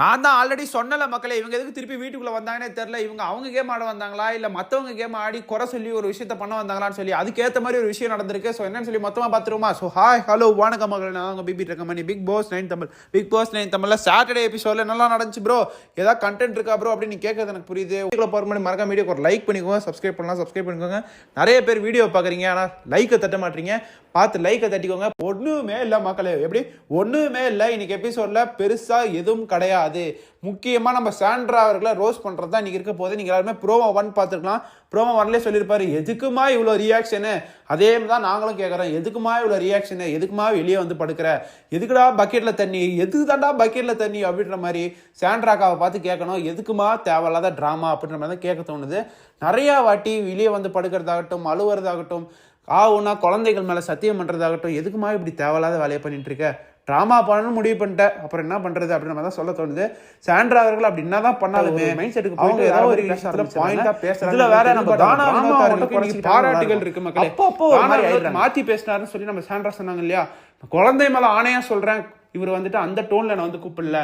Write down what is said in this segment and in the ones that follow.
நான் தான் ஆல்ரெடி சொன்னல மக்களை இவங்க எதுக்கு திருப்பி வீட்டுக்குள்ள வந்தாங்கன்னே தெரில இவங்க அவங்க கேம் ஆட வந்தாங்களா? இல்ல மத்தவங்க கேம் ஆடி குறை சொல்லி ஒரு விஷயத்த பண்ண வந்தாங்களான்னு சொல்லி அதுக்கேற்ற மாதிரி ஒரு விஷயம் நடந்திருக்கு. ஸோ என்னன்னு சொல்லி மொத்தமா பார்த்துருமா ஸோ ஹாய் ஹலோ வணக்கம் மக்கள். நான் அவங்க BB இருக்கமணி Bigg Boss nine Tamil Bigg Boss nine தமிழ்ல சாட்டர்டே எபிசோட்ல நல்லா நடந்துச்சு ப்ரோ ஏதாவது கண்டென்ட் இருக்கா ப்ரோ அப்படின்னு கேட்கறது எனக்கு புரியுது. வீடியோக்குள்ள போகிற மாதிரி மறக்காம வீடியோக்கு ஒரு லைக் பண்ணிக்கோங்க. சப்ஸ்கிரைப் பண்ணலாம் சப்ஸ்கிரைப் பண்ணிக்கோங்க. நிறைய பேர் வீடியோ பார்க்குறீங்க ஆனால் லைக்கை தட்ட மாட்டீங்க. பார்த்து லைக்கை தட்டிக்கோங்க. ஒன்றுமே இல்லை மக்களே. எப்படி? ஒன்றுமே இல்லை. இன்னைக்கு எபிசோடில் பெருசாக எதுவும் கிடையாது. முக்கியமாக நம்ம சாண்ட்ரா அவர்களை ரோஸ் பண்ணுறது தான் இன்றைக்கி இருக்க போது நீங்கள் எல்லாருமே ப்ரோமோ ஒன் பார்த்துருக்கலாம். ப்ரோமோ ஒன்லேயே சொல்லியிருப்பாரு எதுக்குமா இவ்வளோ ரியாக்ஷனு அதே தான் நாங்களும் கேட்குறோம் எதுக்குமா இவ்வளோ ரியாக்ஷனு எதுக்குமா வெளியே வந்து படுக்கிற? எதுக்குடா பக்கெட்டில் தண்ணி? எதுக்கு தாண்டா பக்கெட்டில் தண்ணி? அப்படின்ற மாதிரி சாண்ட்ராக்காவை பார்த்து கேட்கணும். எதுக்குமா தேவையில்லாத ட்ராமா அப்படின்ற மாதிரி தான் கேட்க தோணுது. நிறையா வாட்டி வெளியே வந்து படுக்கிறதாகட்டும் அழுவுறதாகட்டும் ஆ குழந்தைகள் மேலே சத்தியம் பண்ணுறதாகட்டும் எதுக்குமா இப்படி தேவையில்லாத வேலையை பண்ணிகிட்டு இருக்க? ட்ராமா பண்ணணும்னு முடிவு பண்ணிட்டேன். அப்புறம் என்ன பண்ணுறது அப்படின்ற மாதிரி தான் சொல்ல தோணுது. சாண்ட்ரா அவர்கள் அப்படி என்ன தான் பண்ணாலுமே மைண்ட் செட்டுக்கு போயிட்டு ஏதாவது ஒரு விஷயத்துல பாயிண்டா பேசுறாங்க. இதுல வேற நம்ம தானா பாராட்டுகள் இருக்கு மக்களே. அப்போ மாத்தி பேசினாருன்னு சொல்லி நம்ம சாண்ட்ரா சொன்னாங்க இல்லையா குழந்தை மேல ஆணையா சொல்றேன். இவர் வந்துட்டு அந்த டோன்ல நான் வந்து கூப்பிடல.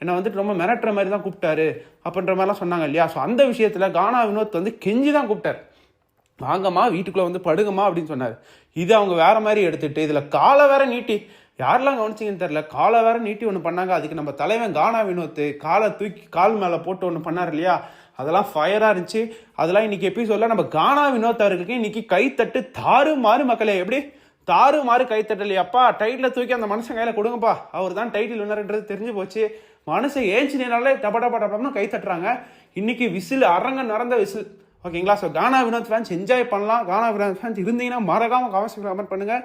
என்னை வந்துட்டு ரொம்ப மிரட்டுற மாதிரி தான் கூப்பிட்டாரு அப்படின்ற மாதிரிலாம் சொன்னாங்க இல்லையா? ஸோ அந்த விஷயத்துல கானா வினோத் வந்து கெஞ்சி தான் கூப்பிட்டாரு. வாங்கம்மா வீட்டுக்குள்ளே வந்து படுங்கம்மா அப்படின்னு சொன்னார். இது அவங்க வேற மாதிரி எடுத்துட்டு இதில் காலை வேற நீட்டி யாரெல்லாம் கவனிச்சிங்கன்னு தெரில காலை வேற நீட்டி ஒன்று பண்ணாங்க. அதுக்கு நம்ம தலைவன் கானா வினோத்து காலை தூக்கி கால் மேலே போட்டு ஒன்று பண்ணார் இல்லையா? அதெல்லாம் ஃபயராக இருந்துச்சு. அதெல்லாம் இன்னைக்கு எபிசோடில் நம்ம கானா வினோத் அவருக்கு இன்னைக்கு கைத்தட்டு தாறு மாறு மக்களே எப்படி? தாறு மாறு கைத்தட்டல் அப்பா டைட்டில் தூக்கி அந்த மனுஷன் கையில் கொடுங்கப்பா. அவர் தான் டைட்டில் வின்னர்ன்றது தெரிஞ்சு போச்சு. மனுஷன் ஏஞ்சினாலே டப டப டபன்னு கை தட்டுறாங்க. இன்னைக்கு விசில் அரங்க நடந்த விசில். ஓகேங்களா? So Gana Vinoth fans enjoy பண்ணலாம். கானா வினோத் ஃபேன்ஸ் இருந்தீங்கன்னா மறக்காம கமெண்ட்ஸ் கமெண்ட் பண்ணுங்க.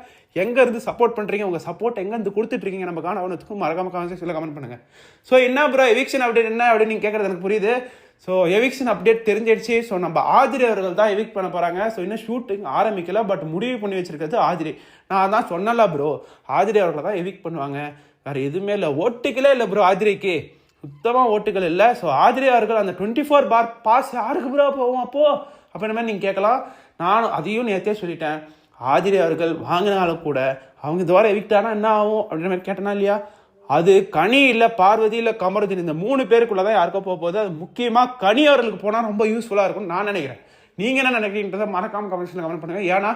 எங்கே இருந்து சப்போர்ட் பண்ணுறீங்க உங்கள் சப்போர்ட் எங்கேருந்து கொடுத்துட்ருக்கீங்க கொடுத்துட்டு இருக்கீங்க நம்ம கானா வினோத்துக்கும் மறக்காம கமெண்ட்ஸ் கமெண்ட் பண்ணுங்கள் ஸோ என்ன ப்ரோ எவிக்ஷன் அப்டேட் என்ன அப்படின்னு நீங்கள் கேட்குறது எனக்கு புரியுது. ஸோ எவிக்ஷன் அப்டேட் தெரிஞ்சிடுச்சு. ஸோ நம்ம ஆதிரி அவர்கள் தான் எவிக் பண்ண போகிறாங்க ஸோ இன்னும் ஷூட்டிங் ஆரம்பிக்கல பட் முடிவு பண்ணி வச்சிருக்கிறது ஆதிரி. நான் தான் சொன்னல ப்ரோ ஆதிரி அவர்களை தான் எவிக் பண்ணுவாங்க. வேறு எதுவுமே இல்லை. ஓட்டுகளே இல்லை ப்ரோ ஆதிரிக்கு. சுத்தமாக ஓட்டுகள் இல்லை. ஸோ ஆதிரியார்கள் அந்த டுவெண்ட்டி ஃபோர் பார் பாஸ் யாருக்கு ப்ரோ போவோம் அப்போ? அப்படின்ற மாதிரி நீங்கள் கேட்கலாம். நானும் அதையும் நேற்றே சொல்லிட்டேன். ஆதிரியார்கள் வாங்கினாலும் கூட அவங்க இந்த வாரம் எவிக்டானா என்ன ஆகும் அப்படின்ற மாதிரி கேட்டனா இல்லையா? அது கனி இல்லை பார்வதி இல்லை கமருதீன் இந்த மூணு பேருக்குள்ளே தான் யாருக்கோ போக போகுது. அது முக்கியமாக கனி அவர்களுக்கு போனால் ரொம்ப யூஸ்ஃபுல்லாக இருக்கும்னு நான் நினைக்கிறேன். நீங்கள் என்ன நினைக்கிறீன்றதை மறக்காமல் கமெண்ட்ஸில் கமெண்ட் பண்ணுங்கள் ஏன்னா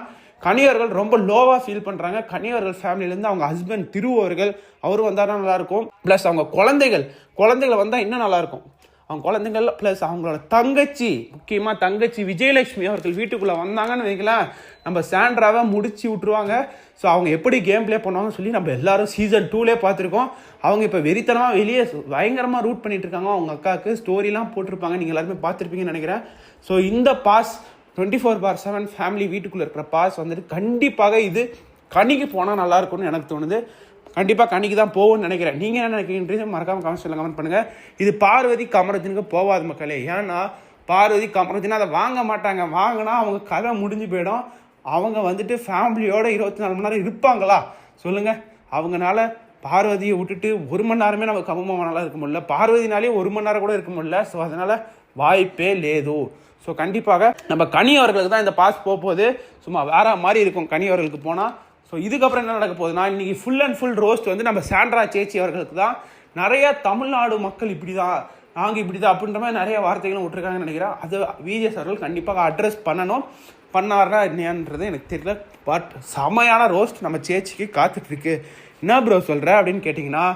கனியவர்கள் ரொம்ப லோவாக ஃபீல் பண்ணுறாங்க கனியவர்கள் ஃபேமிலியிலேருந்து அவங்க ஹஸ்பண்ட் திருவர்கள் அவர் அவரும் வந்தால் நல்லாயிருக்கும். ப்ளஸ் அவங்க குழந்தைகள் குழந்தைகள் வந்தால் இன்னும் நல்லாயிருக்கும். அவங்க குழந்தைகள் ப்ளஸ் அவங்களோட தங்கச்சி முக்கியமாக தங்கச்சி விஜயலட்சுமி அவர்கள் வீட்டுக்குள்ளே வந்தாங்கன்னு வைக்கலாம் நம்ம சாண்ட்ராவை முடிச்சு விட்ருவாங்க ஸோ அவங்க எப்படி கேம் ப்ளே பண்ணுவாங்கன்னு சொல்லி நம்ம எல்லாரும் சீசன் டூலே பார்த்துருக்கோம். அவங்க இப்போ வெறித்தனமாக வெளியே பயங்கரமாக ரூட் பண்ணிகிட்ருக்காங்க இருக்காங்க. அவங்க அக்காவுக்கு ஸ்டோரிலாம் போட்டிருப்பாங்க. நீங்கள் எல்லாருமே பார்த்துருப்பீங்கன்னு நினைக்கிறேன். ஸோ இந்த pass twenty four bar seven family வீட்டுக்குள்ளே இருக்கிற பாஸ் வந்துட்டு கண்டிப்பாக இது கணிக்கு போனால் நல்லாயிருக்கும்னு எனக்கு தோணுது. கண்டிப்பாக கணிக்கு தான் போகும்னு நினைக்கிறேன். நீங்கள் என்ன நினைக்கிறீங்க? கமெண்ட் கமெண்ட்ஸில் கமெண்ட் பண்ணுங்கள் இது பார்வதி கமரத்தினுக்கு போகாது மக்களே. ஏன்னா பார்வதி கமரத்தினா அதை வாங்க மாட்டாங்க. வாங்கினா அவங்க கதை முடிஞ்சு போயிடும். அவங்க வந்துட்டு ஃபேமிலியோட இருபத்தி நாலு மணி நேரம் இருப்பாங்களா? சொல்லுங்கள் அவங்கனால பார்வதியை விட்டுட்டு ஒரு மணி நேரமே நம்ம கமமானால இருக்க முடியல. பார்வதினாலே ஒரு மணி நேரம் கூட இருக்க முடியல. ஸோ அதனால் வாய்ப்பே லேது. ஸோ கண்டிப்பாக நம்ம கனி அவர்களுக்கு தான் இந்த பாஸ் போக போகுது. சும்மா வேற மாதிரி இருக்கும் கனி அவர்களுக்கு போனால் ஸோ இதுக்கப்புறம் என்ன நடக்க போகுதுன்னா இன்னைக்கு ஃபுல் அண்ட் ஃபுல் ரோஸ்ட் வந்து நம்ம சாண்ட்ரா சேச்சி அவர்களுக்கு தான். நிறைய தமிழ்நாடு மக்கள் இப்படி தான் நாங்கள் இப்படி தான் அப்படின்ற மாதிரி நிறைய வார்த்தைகளும் விட்டுருக்காங்கன்னு நினைக்கிறேன். அது விஜய் அவர்கள் கண்டிப்பாக அட்ரஸ் பண்ணணும். பண்ணார்னா என்னன்றது எனக்கு தெரியல. பட் செமையான ரோஸ்ட் நம்ம சேச்சிக்கு காத்துட்ருக்கு என்ன ப்ரோ சொல்கிற அப்படின்னு கேட்டிங்கன்னா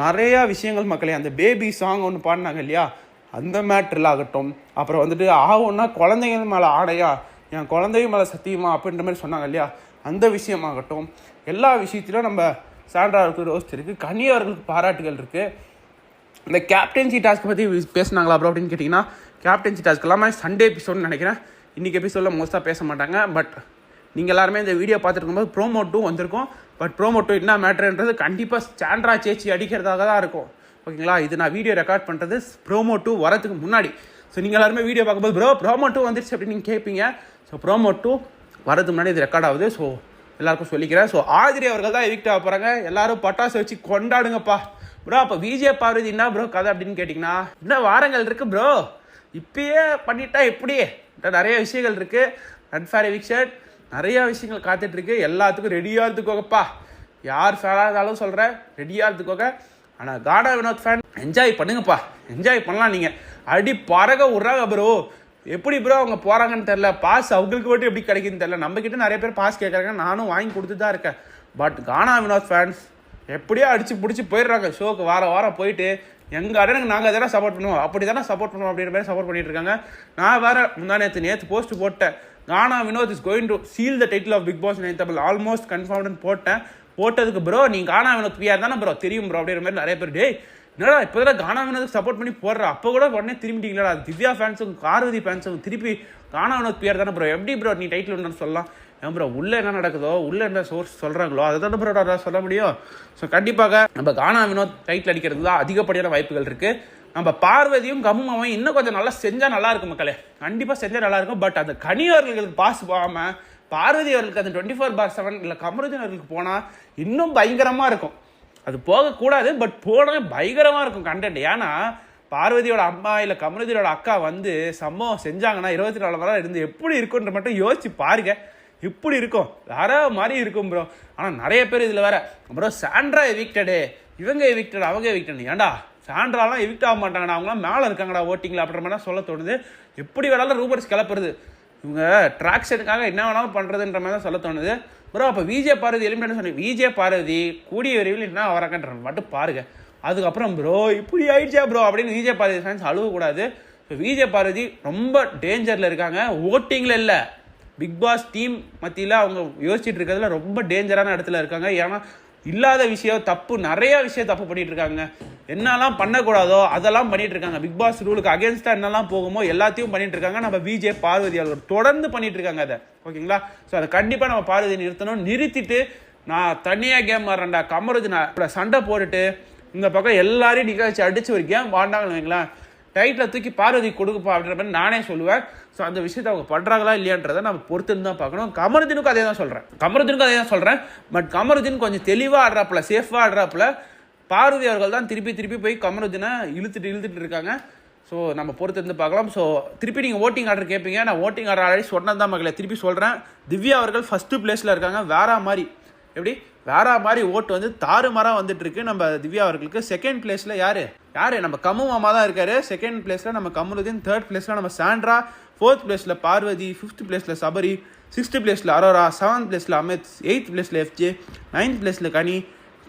நிறையா விஷயங்கள் மக்களே அந்த பேபி சாங் ஒன்று பாடினாங்க இல்லையா? அந்த மேட்ரில் ஆகட்டும். அப்புறம் வந்துட்டு ஆகும்னா குழந்தைங்க மேலே ஆடையா? என் குழந்தைங்க மேலே சத்தியமா? அப்படின்ற மாதிரி சொன்னாங்க இல்லையா? அந்த விஷயமாகட்டும் எல்லா விஷயத்திலும் நம்ம சாண்ட்ராவுக்கு ரோஸ்ட் இருக்குது கன்னியவர்களுக்கு பாராட்டுகள் இருக்குது இந்த கேப்டன்சி டாஸ்க் பற்றி பேசுனாங்களா ப்ரோ அப்படின்னு கேட்டிங்கன்னா கேப்டன்சி டாஸ்க் எல்லாமே சண்டே எபிசோட்னு நினைக்கிறேன். இன்றைக்கி எபிசோடில் மோஸ்ட்டாக பேச மாட்டாங்க. பட் நீங்கள் எல்லாருமே இந்த வீடியோ பார்த்துட்டு இருக்கும்போது ப்ரோமோ டூ வந்திருக்கும். பட் ப்ரோமோ டூ என்ன மேட்ருன்றது கண்டிப்பாக சாண்ட்ரா சேச்சி அடிக்கிறதாக தான் இருக்கும். ஓகேங்களா இது நான் வீடியோ ரெக்கார்ட் பண்ணுறது ப்ரோமோ டூ வரதுக்கு முன்னாடி. ஸோ நீங்கள் எல்லாருமே வீடியோ பார்க்கும்போது ப்ரோ ப்ரோமோ டூ வந்துருச்சு அப்படின்னு நீங்கள் கேட்பீங்க ஸோ ப்ரோமோ டூ வரதுக்கு முன்னாடி இது ரெக்கார்ட் ஆகுது. ஸோ எல்லாருக்கும் சொல்லிக்கிறேன். ஸோ ஆதிரி அவர்கள் தான் எவிக்ட் ஆக போகிறாங்க எல்லாரும் பட்டாசு வச்சு கொண்டாடுங்கப்பா. ப்ரோ அப்போ விஜய பார்வதி என்ன ப்ரோ கதை அப்படின்னு கேட்டிங்கன்னா இன்னும் வாரங்கள் இருக்குது ப்ரோ இப்பயே பண்ணிட்டா எப்படி? நிறைய விஷயங்கள் இருக்குது அன்ஃபேர் எவிக்ஷன் நிறைய விஷயங்கள் காத்துட்ருக்கு. எல்லாத்துக்கும் ரெடியாக இருந்துக்கோங்கப்பா. யார் ஃபேனாக இருந்தாலும் சொல்கிறேன் ரெடியாக இருந்துக்கோங்க. ஆனால் காடா வினோத் ஃபேன் என்ஜாய் பண்ணுங்கப்பா. என்ஜாய் பண்ணலாம் நீங்கள் அடி பறக விட்றாங்க ப்ரோ எப்படி ப்ரோ அவங்க போகிறாங்கன்னு தெரில பாஸ் அவங்களுக்கு மட்டும் எப்படி கிடைக்குன்னு தெரில நம்மக்கிட்ட நிறைய பேர் பாஸ் கேட்குறாங்க நானும் வாங்கி கொடுத்து தான் இருக்கேன் பட் கானா வினோத் ஃபேன்ஸ் எப்படியோ அடித்து பிடிச்சி போயிடுறாங்க. ஷோக்கு வார வாரம் போயிட்டு எங்கள் அடனுக்கு நாங்கள் தானே சப்போர்ட் பண்ணுவோம். அப்படி தானே சப்போர்ட் பண்ணுவோம் அப்படின்ற மாதிரி சப்போர்ட் பண்ணிட்டு இருக்காங்க. நான் வேறு முந்தா நேற்று நேற்று போஸ்ட் போட்டேன். Gana Vinoth is going to seal the title of Bigg Boss nine Tamil almost கன்ஃபார்ம்னு போட்டேன் போட்டதுக்கு ப்ரோ நீ கானா வினோத் பிஆர் தானே ப்ரோ தெரியும் ப்ரோ அப்படின்ற மாதிரி நிறைய பேர் டேய் என்னடா இப்போ தான் கானா வினோதுக்கு சப்போர்ட் பண்ணி போடுற? அப்போ கூட உடனே திரும்பிட்டீங்களா திவ்யா ஃபேன்ஸும் கார்வதி ஃபேன்ஸும் திருப்பி கானா வினோத் பிஆர் தானே ப்ரோ எப்படி ப்ரோ நீ டைட்டில் ஒன்று சொல்லலாம்? ஏன் ப்ரோ உள்ளே என்ன நடக்குதோ உள்ளே என்ன சோர்ஸ் சொல்கிறாங்களோ அதை தானே ப்ரோ சொல்ல முடியும்? ஸோ கண்டிப்பாக நம்ம கானா வினோத் டைட்டில் அடிக்கிறது தான் அதிகப்படியான வாய்ப்புகள் இருக்குது நம்ம பார்வதியும் கம்முமாவும் இன்னும் கொஞ்சம் நல்லா செஞ்சால் நல்லா இருக்கும் மக்களே. கண்டிப்பாக செஞ்சால் நல்லா இருக்கும். பட் அந்த கனி அவர்களுக்கு பாஸ் போகாமல் பார்வதி அவர்களுக்கு அந்த டுவெண்ட்டி ஃபோர் பார் செவன் இல்லை கமருதீன் அவர்களுக்கு போனால் இன்னும் பயங்கரமாக இருக்கும். அது போகக்கூடாது பட் போனால் பயங்கரமாக இருக்கும் கண்டென்ட் ஏன்னா பார்வதியோட அம்மா இல்லை கமருதியோட அக்கா வந்து சம்பவம் செஞ்சாங்கன்னா இருபத்தி நாலு மணி நேரம் இருந்து எப்படி இருக்குன்ற மட்டும் யோசிச்சு பாருங்க. இப்படி இருக்கும். வேற மாதிரி இருக்கும் ப்ரோ ஆனால் நிறைய பேர் இதில் வேற ப்ரோ சாண்ட்ரா எவிக்டடு இவங்க எவிக்டட் அவங்க எவிக்டட் ஏன்டா? சாண்ட்ராலாம் எவிக்ட் ஆக மாட்டாங்கடா. அவங்களாம் மேலே இருக்காங்கடா ஓட்டிங்கில் அப்படின்ற மாதிரி சொல்ல தோணுது. எப்படி வேணாலும் ரூபர்ஸ் கிளப்புறது. இவங்க ட்ராக்ஷனுக்காக என்ன வேணாலும் பண்ணுறதுன்ற மாதிரி தான் சொல்ல தோணுது. ப்ரோ அப்போ விஜே பார்வதி எலிமினேட் சொன்னேன் விஜே பார்வதி கூடிய விரைவில் என்ன வரக்கன்ற மட்டும் பாருங்க. அதுக்கப்புறம் ப்ரோ இப்படி ஆயிடுச்சா ப்ரோ அப்படின்னு விஜே பார்வதி ஃபேன்ஸ் அழுகக்கூடாது. இப்போ விஜே பார்வதி ரொம்ப டேஞ்சரில் இருக்காங்க. ஓட்டிங்கில் இல்லை. பிக் பாஸ் டீம் மத்தியில் அவங்க யோசிச்சுட்டு இருக்கிறதுல ரொம்ப டேஞ்சரான இடத்துல இருக்காங்க. ஏன்னா இல்லாத விஷயம் தப்பு நிறைய விஷயம் தப்பு பண்ணிட்டு இருக்காங்க என்னெல்லாம் பண்ணக்கூடாதோ அதெல்லாம் பண்ணிட்டு இருக்காங்க பிக் பாஸ் ரூலுக்கு அகேன்ஸ்டா என்னெல்லாம் போகுமோ எல்லாத்தையும் பண்ணிட்டு இருக்காங்க நம்ம விஜே பார்வதி அவர்கள் தொடர்ந்து பண்ணிட்டு இருக்காங்க அதை. ஓகேங்களா? ஸோ அதை கண்டிப்பாக நம்ம பார்வதி நிறுத்தணும். நிறுத்திட்டு நான் தனியாக கேம் ஆடுறேன்டா கமருது நான் சண்டை போட்டுட்டு இந்த பக்கம் எல்லாரையும் நிகழ்ச்சி அடிச்சு ஒரு கேம் வாண்டாங்கன்னு வைங்களேன். டைட்டில் தூக்கி பார்வதி கொடுக்குப்பா அப்படின்ற மாதிரி நானே சொல்லுவேன். ஸோ அந்த விஷயத்தை அவங்க பண்ணுறாங்களா இல்லையான்றதை நம்ம பொறுத்து தான் பார்க்கணும். கமருதீனுக்கும் அதே தான் சொல்கிறேன் கமருதீனுக்கும் அதே தான் சொல்கிறேன் பட் கமருதீன் கொஞ்சம் தெளிவாக ஆடுறாப்புல சேஃபாக ஆடுறாப்புல பார்வதி அவர்கள் தான் திருப்பி திருப்பி போய் கமருதீனை இழுத்துட்டு இழுத்துட்டு இருக்காங்க. ஸோ நம்ம பொறுத்து இருந்து பார்க்கலாம். ஸோ திருப்பி நீங்கள் ஓட்டிங் ஆர்டர் கேட்பீங்க நான் ஓட்டிங் ஆர்டர் ஆல்ரெடி சொன்னது தான் மக்களை திருப்பி சொல்கிறேன் திவ்யா அவர்கள் ஃபஸ்ட்டு பிளேஸில் இருக்காங்க. வேற மாதிரி. எப்படி? வேற மாதிரி ஓட்டு வந்து தாறுமாறாக வந்துட்டு இருக்கு நம்ம திவ்யா அவர்களுக்கு செகண்ட் பிளேஸில் யாரு யாரு நம்ம கமு மாமா தான் இருக்காரு செகண்ட் பிளேஸில் நம்ம கமலுதீன் தேர்ட் பிளேஸில் நம்ம சாண்ட்ரா ஃபோர்த் பிளேஸில் பார்வதி ஃபிஃப்த் பிளேஸில் சபரி சிக்ஸ்த் பிளேஸில் அரோரா செவன்த் பிளேஸில் அமித் எயித் பிளேஸில் எஃப்ஜே நைன்த் பிளேஸில் கனி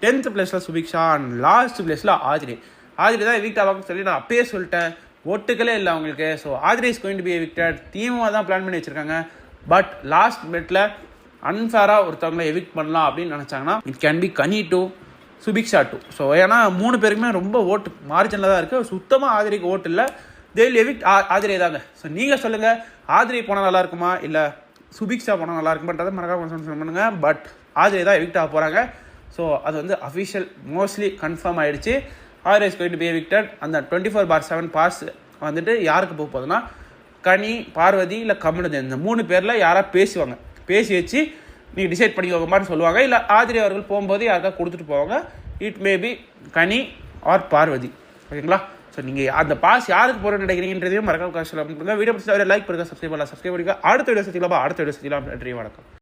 டென்த் பிளேஸில் சுபிக்ஷா அண்ட் லாஸ்ட் பிளேஸில் ஆதிரி ஆதிரி தான் எவிக்ட் ஆவாங்கன்னு சொல்லி நான் அப்பயே சொல்லிட்டேன் ஒட்டுக்களே இல்லை அவங்களுக்கு so Aadhiri is going to be evicted தீமாக தான் பிளான் பண்ணி வச்சிருக்காங்க பட் லாஸ்ட் பெட்டில் அன்ஃபேராக ஒருத்தவங்களை எவிக் பண்ணலாம் அப்படின்னு நினச்சாங்கன்னா it can be Kani too Subiksha too so ஏன்னா மூணு பேருக்குமே ரொம்ப ஓட்டு மார்ஜனில் தான் இருக்குது சுத்தமாக ஆதிரிக்கு ஓட்டு இல்லை. தேல் ஆ ஆதிரியை தாங்க. ஸோ நீங்கள் சொல்லுங்கள் ஆதிரி போனால் நல்லா இருக்குமா? இல்லை சுபிக்ஷா போனால் நல்லா இருக்குமான்றதை மறக்காம பண்ணுங்கள் பட் ஆதிரியை தான் எவிக்ட் ஆக போகிறாங்க ஸோ அது வந்து அஃபிஷியல் மோஸ்ட்லி கன்ஃபார்ம் ஆகிடுச்சு or is going to be evicted அந்த twenty four bar seven pass வந்துட்டு யாருக்கு போக போகுதுன்னா கனி பார்வதி இல்லை கமலுதன் இந்த மூணு பேரில் யாராக பேசுவாங்க. பேசி வச்சு நீங்கள் டிசைட் பண்ணிக்கோங்க மாதிரி சொல்லுவாங்க. இல்லை ஆதிரி அவர்கள் போகும்போது யாருக்கா கொடுத்துட்டு போவாங்க. It may be Kani or Parvathi. ஓகேங்களா? ஸோ நீங்கள் அந்த பாஸ் யாருக்கு போகிறோன்னு நினைக்கிறீங்கன்றதையும் மறக்காம காசு வீடியோ பிடிச்சா லைக் பண்ணுங்கள் சப்ஸ்கிரைப் பண்ணலாம். சப்ஸ்கிரைப் பண்ணுங்க அடுத்த வீடியோ சத்தியலாமா அடுத்த வீடியோ சத்தியலாம் நன்றி வணக்கம்.